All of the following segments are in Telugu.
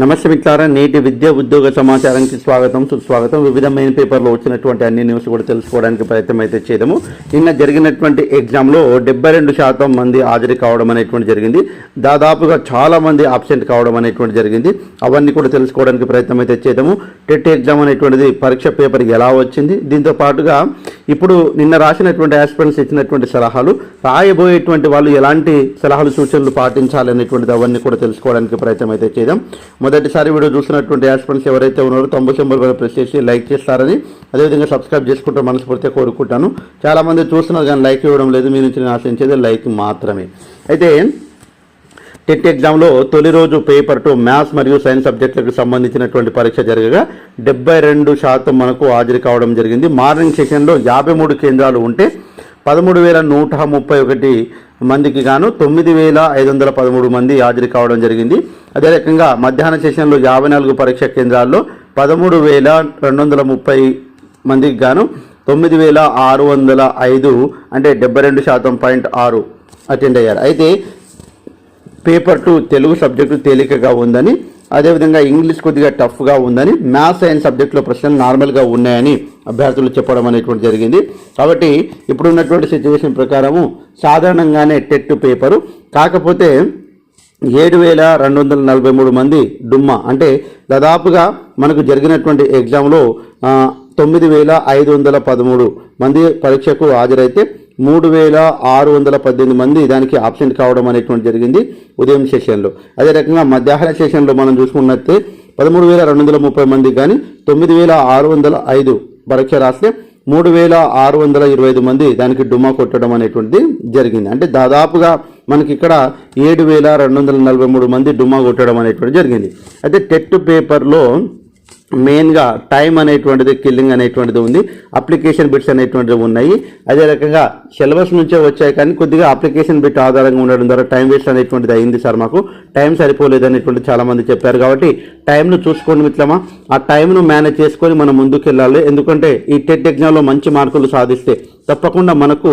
నమస్తే మిత్రారా నేటి విద్య ఉద్యోగ సమాచారానికి స్వాగతం సుస్వాగతం. వివిధ మెయిన్ పేపర్లో వచ్చినటువంటి అన్ని న్యూస్ కూడా తెలుసుకోవడానికి ప్రయత్నం అయితే చేయడము నిన్న జరిగినటువంటి ఎగ్జామ్లో డెబ్బై రెండు శాతం మంది హాజరు కావడం అనేటువంటి జరిగింది. దాదాపుగా చాలా మంది ఆబ్సెంట్ కావడం అనేటువంటి జరిగింది. అవన్నీ కూడా తెలుసుకోవడానికి ప్రయత్నం అయితే చేద్దాము. టెట్ ఎగ్జామ్ అనేటువంటిది పరీక్ష పేపర్ ఎలా వచ్చింది? దీంతో పాటుగా ఇప్పుడు నిన్న రాసినటువంటి ఆస్పిరెంట్స్ ఇచ్చినటువంటి సలహాలు రాయబోయేటువంటి వాళ్ళు ఎలాంటి సలహాలు సూచనలు పాటించాలి అనేటువంటిది అవన్నీ కూడా తెలుసుకోవడానికి ప్రయత్నం అయితే చేద్దాం. మొదటిసారి వీడియో చూసినటువంటి యాస్పెంట్స్ ఎవరైతే ఉన్నారో తొంభై సింబల్ పైన ప్రెస్ చేసి లైక్ చేస్తారని అదేవిధంగా సబ్స్క్రైబ్ చేసుకుంటే మనస్ఫూర్తిగా కోరుకుంటాను. చాలామంది చూస్తున్నారు కానీ లైక్ ఇవ్వడం లేదు. మీ నుంచి నేను ఆశించేది లైక్ మాత్రమే. అయితే టెట్ ఎగ్జామ్లో తొలి రోజు పేపర్ టు మ్యాథ్స్ మరియు సైన్స్ సబ్జెక్టులకు సంబంధించినటువంటి పరీక్ష జరగగా డెబ్బై రెండు శాతం మనకు హాజరు కావడం జరిగింది. మార్నింగ్ సెషన్లో యాభై మూడు కేంద్రాలు ఉంటే పదమూడు వేల నూట ముప్పై ఒకటి మందికి గాను తొమ్మిది వేల ఐదు వందల పదమూడు మంది హాజరు కావడం జరిగింది. అదే రకంగా మధ్యాహ్న సెషన్లో యాభై నాలుగు పరీక్ష కేంద్రాల్లో పదమూడు వేల రెండు వందల ముప్పై మందికి గాను తొమ్మిది వేల ఆరు వందల ఐదు అంటే డెబ్బై రెండు శాతం పాయింట్ ఆరు అటెండ్ అయ్యారు. అయితే పేపర్ టూ తెలుగు సబ్జెక్టు తేలికగా ఉందని అదేవిధంగా ఇంగ్లీష్ కొద్దిగా టఫ్గా ఉందని మ్యాథ్స్ సైన్స్ సబ్జెక్టులో ప్రశ్నలు నార్మల్గా ఉన్నాయని అభ్యర్థులు చెప్పడం అనేటువంటి జరిగింది. కాబట్టి ఇప్పుడున్నటువంటి సిచ్యువేషన్ ప్రకారము సాధారణంగానే టెట్ పేపరు. కాకపోతే ఏడు వేల రెండు వందల నలభై మూడు మంది డుమ్మా అంటే దాదాపుగా మనకు జరిగినటువంటి ఎగ్జామ్లో తొమ్మిది వేల ఐదు వందల పదమూడు మంది పరీక్షకు హాజరైతే మూడు వేల ఆరు వందల పద్దెనిమిది మంది దానికి ఆబ్సెంట్ కావడం అనేటువంటి జరిగింది ఉదయం సెషన్లో అదే రకంగా మధ్యాహ్న సెషన్లో మనం చూసుకున్నట్టే పదమూడు వేల రెండు వందల ముప్పై మంది కానీ తొమ్మిది వేల ఆరు వందల ఐదు పరీక్ష రాస్తే మూడు వేల ఆరు వందల ఇరవై ఐదు మంది దానికి డుమా కొట్టడం అనేటువంటిది జరిగింది. అంటే దాదాపుగా మనకి ఇక్కడ ఏడు వేల రెండు వందల నలభై మూడు మంది డుమా కొట్టడం అనేటువంటిది జరిగింది. అయితే టెట్ పేపర్లో మెయిన్గా టైం అనేటువంటిది కిల్లింగ్ అనేటువంటిది ఉంది అప్లికేషన్ బిట్స్ అనేటువంటివి ఉన్నాయి. అదే రకంగా సిలబస్ నుంచే వచ్చాయి కానీ కొద్దిగా అప్లికేషన్ బిట్ ఆధారంగా ఉండడం ద్వారా టైం వేస్ట్ అనేటువంటిది అయింది సార్ మాకు. టైం సరిపోలేదు అనేటువంటి చాలామంది చెప్పారు కాబట్టి టైంను చూసుకోండి మిత్రమా. ఆ టైంను మేనేజ్ చేసుకొని మనం ముందుకెళ్ళాలి. ఎందుకంటే ఈ టెట్ ఎగ్జామ్లో మంచి మార్కులు సాధిస్తే తప్పకుండా మనకు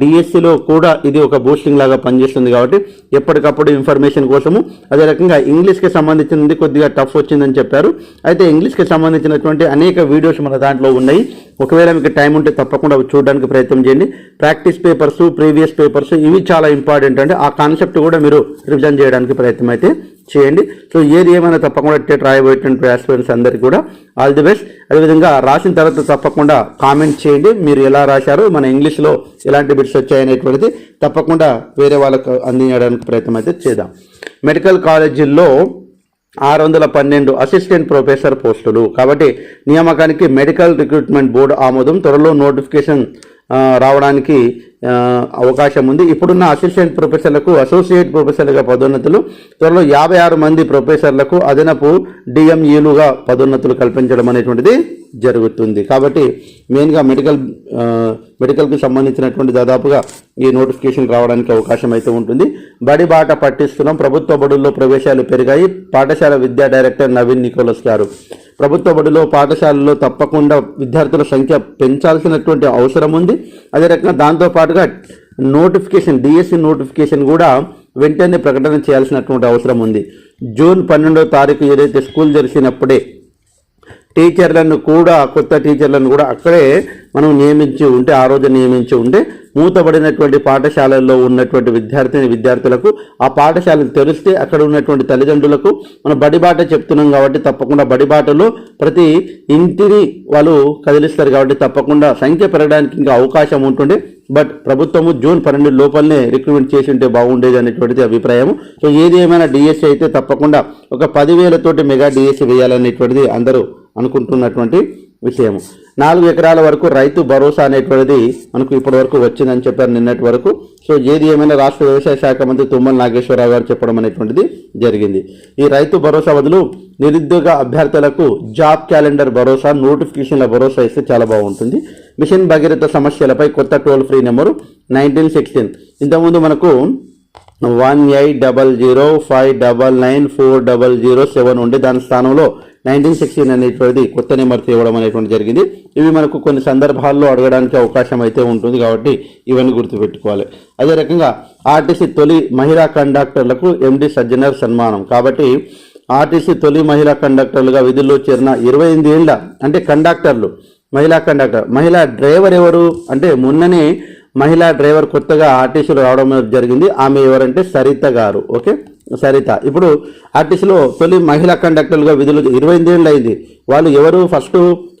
డిఎస్సిలో కూడా ఇది ఒక బూస్టింగ్ లాగా పనిచేస్తుంది కాబట్టి ఎప్పటికప్పుడు ఇన్ఫర్మేషన్ కోసము. అదే రకంగా ఇంగ్లీష్కి సంబంధించినది కొద్దిగా టఫ్ వచ్చిందని చెప్పారు. అయితే ఇంగ్లీష్కి సంబంధించినటువంటి అనేక వీడియోస్ మన దాంట్లో ఉన్నాయి. ఒకవేళ మీకు టైం ఉంటే తప్పకుండా అవి చూడడానికి ప్రయత్నం చేయండి. ప్రాక్టీస్ పేపర్స్ ప్రీవియస్ పేపర్స్ ఇవి చాలా ఇంపార్టెంట్ అంటే ఆ కాన్సెప్ట్ కూడా మీరు రివిజన్ చేయడానికి ప్రయత్నం అయితే చేయండి. సో ఏది ఏమైనా తప్పకుండా టెట్ రాయబోయేటువంటి ఆస్పిరెంట్స్ అందరికీ కూడా ఆల్ ది బెస్ట్ అదేవిధంగా రాసిన తర్వాత తప్పకుండా కామెంట్ చేయండి. మీరు ఎలా రాశారు మన ఇంగ్లీష్లో ఎలాంటి బిట్స్ వచ్చాయనేటువంటిది తప్పకుండా వేరే వాళ్ళకు అందించడానికి ప్రయత్నం అయితే చేద్దాం. మెడికల్ కాలేజీల్లో ఆరు వందల పన్నెండు అసిస్టెంట్ ప్రొఫెసర్ పోస్టులు కాబట్టి నియామకానికి మెడికల్ రిక్రూట్మెంట్ బోర్డు ఆమోదం. త్వరలో నోటిఫికేషన్ రావడానికి అవకాశం ఉంది. ఇప్పుడున్న అసిస్టెంట్ ప్రొఫెసర్లకు అసోసియేట్ ప్రొఫెసర్లుగా పదోన్నతులు త్వరలో యాభై ఆరు మంది ప్రొఫెసర్లకు అదనపు డిఎంఈలుగా పదోన్నతులు కల్పించడం అనేటువంటిది జరుగుతుంది. కాబట్టి మెయిన్గా మెడికల్ మెడికల్కి సంబంధించినటువంటి దాదాపుగా ఈ నోటిఫికేషన్ రావడానికి అవకాశం అయితే ఉంటుంది. బడి బాట పట్టిస్తున్నాం. ప్రభుత్వ బడుల్లో ప్రవేశాలు పెరిగాయి. పాఠశాల విద్యా డైరెక్టర్ నవీన్ నికోలస్ గారు ప్రభుత్వ బడిలో పాఠశాలలో తప్పకుండా విద్యార్థుల సంఖ్య పెంచాల్సినటువంటి అవసరం ఉంది. అదే రకంగా దాంతో పాటుగా నోటిఫికేషన్ డిఎస్సి నోటిఫికేషన్ కూడా వెంటనే ప్రకటన చేయాల్సినటువంటి అవసరం ఉంది. జూన్ పన్నెండో తారీఖు ఏదైతే స్కూల్ జరిసినప్పుడే టీచర్లను కూడా కొత్త టీచర్లను కూడా అక్కడే మనం నియమించి ఉంటే ఆ రోజు నియమించి ఉంటే మూతబడినటువంటి పాఠశాలల్లో ఉన్నటువంటి విద్యార్థిని విద్యార్థులకు ఆ పాఠశాలలు తెరిస్తే అక్కడ ఉన్నటువంటి తల్లిదండ్రులకు మనం బడిబాట చెప్తున్నాం కాబట్టి తప్పకుండా బడిబాటలో ప్రతి ఇంటిని వాళ్ళు కదిలిస్తారు కాబట్టి తప్పకుండా సంఖ్య పెరగడానికి ఇంకా అవకాశం ఉంటుండే. బట్ ప్రభుత్వము జూన్ పన్నెండు లోపలనే రిక్రూట్మెంట్ చేసి ఉంటే బాగుండేది అనేటువంటిది అభిప్రాయం సో ఏది ఏమైనా డిఎస్సి అయితే తప్పకుండా ఒక పదివేలతోటి మెగా డిఎస్సి వేయాలనేటువంటిది అందరూ అనుకుంటున్నటువంటి విషయం నాలుగు ఎకరాల వరకు రైతు భరోసా అనేటువంటిది మనకు ఇప్పటి వరకు వచ్చిందని చెప్పారు నిన్నటి వరకు. సో ఏది ఏమైనా రాష్ట్ర వ్యవసాయ శాఖ మంత్రి తుమ్మల నాగేశ్వరరావు గారు చెప్పడం అనేటువంటిది జరిగింది. ఈ రైతు భరోసా బదులు నిరుద్యోగ అభ్యర్థులకు జాబ్ క్యాలెండర్ భరోసా నోటిఫికేషన్ల భరోసా ఇస్తే చాలా బాగుంటుంది. మిషన్ భగీరథ సమస్యలపై కొత్త toll free number nineteen sixteen. ఇంతకుముందు మనకు one eight double zero five double nine four double zero seven ఉండే దాని స్థానంలో నైన్టీన్ సిక్స్టీన్ అనేటువంటిది కొత్త నెంబర్ ఇవ్వడం అనేటువంటి జరిగింది. ఇవి మనకు కొన్ని సందర్భాల్లో అడగడానికి అవకాశం అయితే ఉంటుంది కాబట్టి ఇవన్నీ గుర్తుపెట్టుకోవాలి. అదే రకంగా ఆర్టీసీ తొలి మహిళా కండక్టర్లకు ఎండి సజ్జనర్ సన్మానం. కాబట్టి ఆర్టీసీ తొలి మహిళా కండక్టర్లుగా విధుల్లో చేరిన ఇరవై ఎనిమిది ఏళ్ళ అంటే కండక్టర్లు మహిళా కండక్టర్ మహిళా డ్రైవర్ ఎవరు అంటే మొన్ననే మహిళా డ్రైవర్ కొత్తగా ఆర్టీసీలో రావడం జరిగింది. ఆమె ఎవరంటే సరిత గారు. ఓకే? సరిత. ఇప్పుడు ఆర్టీసీలో తొలి మహిళా కండక్టర్లుగా విధులు ఇరవై ఎనిమిది ఏళ్ళు అయింది వాళ్ళు ఎవరు? ఫస్ట్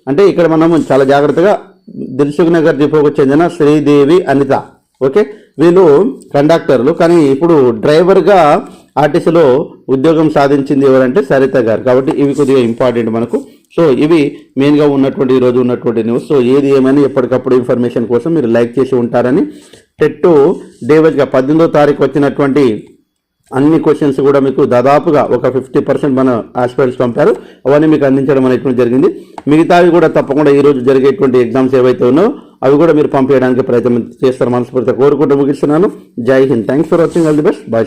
అంటే ఇక్కడ మనం చాలా జాగ్రత్తగా దిల్సుఖ్ నగర్ డిపోకు చెందిన శ్రీదేవి అనిత. ఓకే? వీళ్ళు కండక్టర్లు. కానీ ఇప్పుడు డ్రైవర్గా ఆర్టీసీలో ఉద్యోగం సాధించింది ఎవరంటే సరిత గారు. కాబట్టి ఇవి కొద్దిగా ఇంపార్టెంట్ మనకు. సో ఇవి మెయిన్గా ఉన్నటువంటి ఈరోజు ఉన్నటువంటి న్యూస్. సో ఏది ఏమైనా ఎప్పటికప్పుడు ఇన్ఫర్మేషన్ కోసం మీరు లైక్ చేసి ఉంటారని. టెట్టు డేవజ్గా పద్దెనిమిదో తారీఖు వచ్చినటువంటి అన్ని క్వశ్చన్స్ కూడా మీకు దాదాపుగా ఒక ఫిఫ్టీ పర్సెంట్ మన ఆస్పిరెంట్స్ పంపారు. అవన్నీ మీకు అందించడం అనేటువంటి జరిగింది. మిగతావి కూడా తప్పకుండా ఈ రోజు జరిగేటువంటి ఎగ్జామ్స్ ఏవైతే ఉన్నాయో అవి కూడా మీరు పంపించడానికి ప్రయత్నం చేస్తారు మనస్ఫూర్తిగా కోరుకుంటూ ముగిస్తున్నాను. Jai Hind. Thanks for watching all the best bye